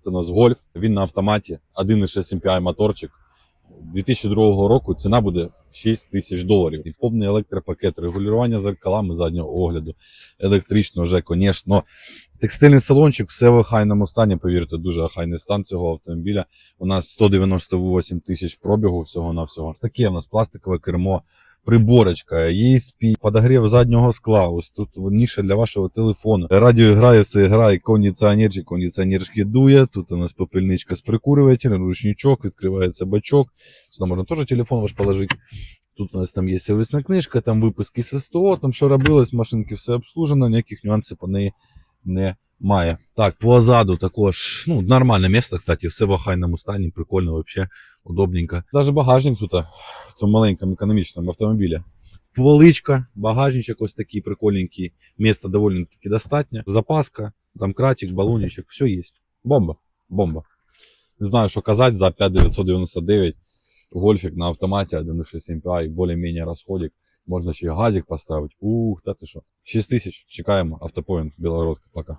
Це у нас гольф. Він на автоматі, 1,6 MPI моторчик. 2002 року ціна буде 6 тисяч доларів. І повний електропакет, регулювання зеркалами заднього огляду, електрично вже, звісно. Текстильний салончик, все в охайному стані, повірте, дуже охайний стан цього автомобіля. У нас 198 тисяч пробігу всього на всього. Таке у нас пластикове кермо, приборочка, ESP, подогрів заднього скла. Ось тут ніша для вашого телефону. Радіо грає, все грає, кондиціонерчик, кондиціонерчики дує. Тут у нас попільничка з прикурювателем, ручничок, відкривається бачок. Сюди можна теж телефон ваш положити. Тут у нас там є сервісна книжка, там виписки з СТО, там що робилось, машинки все обслужено, ніяких нюансів по неї немає. Так, позаду також, ну, нормальне місце, кстати, все в охайному стані, прикольно, вообще, удобненько. Даже багажник тут, в цьому маленькому економічному автомобілі. Поличка, багажничок ось такий прикольненький, міста доволі таки достатньо. Запаска, там кратик, балончик, все є. Бомба, бомба. Не знаю, що казати, за 5999 гольфик на автоматі 1.6 MPI, більш-менш розходик. Можна ще й газик поставити. Ух, та ти що. 6 тисяч, чекаємо, автопоінт, Білогородка, пока.